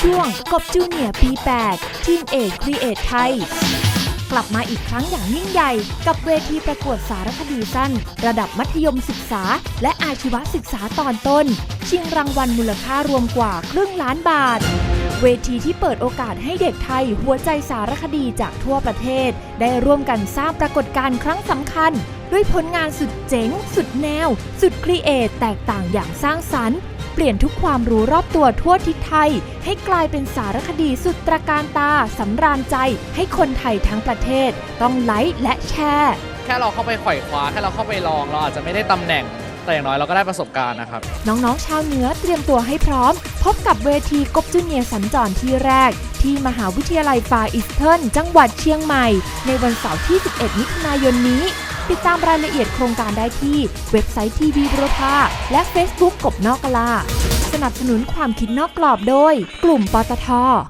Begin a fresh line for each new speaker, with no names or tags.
ช่วงกบจูเนียร์ปี 8 ทีมเอกครีเอทไทย กลับมาอีกครั้งอย่างยิ่งใหญ่ กับเวทีประกวดสารคดีสั้น ระดับมัธยมศึกษา และอาชีวศึกษาตอนต้น ชิงรางวัลมูลค่ารวมกว่าครึ่งล้านบาท เวทีที่เปิดโอกาสให้เด็กไทยหัวใจสารคดีจากทั่วประเทศ ได้ร่วมกันสร้างปรากฏการณ์ครั้งสำคัญ ด้วยผลงานสุดเจ๋ง สุดแนว สุดครีเอทแตกต่างอย่างสร้างสรรค์ เปลี่ยนทุกความรู้รอบตัวทั่วทิศไทย ให้กลายเป็นสารคดีสุดตระการตาสำราญใจ ให้คนไทยทั้งประเทศ ต้องไลค์และแชร์
แค่เราเข้าไปไขว่คว้าแค่เราเข้าไปลองเราอาจจะไม่ได้ตำแหน่งแต่อย่างน้อยเราก็ได้ประสบการณ์นะครับ
น้องๆ ชาวเหนือเตรียมตัวให้พร้อม พบกับเวทีกบจูเนียร์สัญจรที่แรก ที่มหาวิทยาลัยฟาร์อีสเทิร์นจังหวัดเชียงใหม่ ในวันเสาร์ที่ 11 มิถุนายนนี้ ติดตามรายละเอียดโครงการได้ที่เว็บไซต์ทีวีบุรพาและ Facebook กบนอกกลาสนับสนุนความคิดนอกกรอบโดย กลุ่มปตท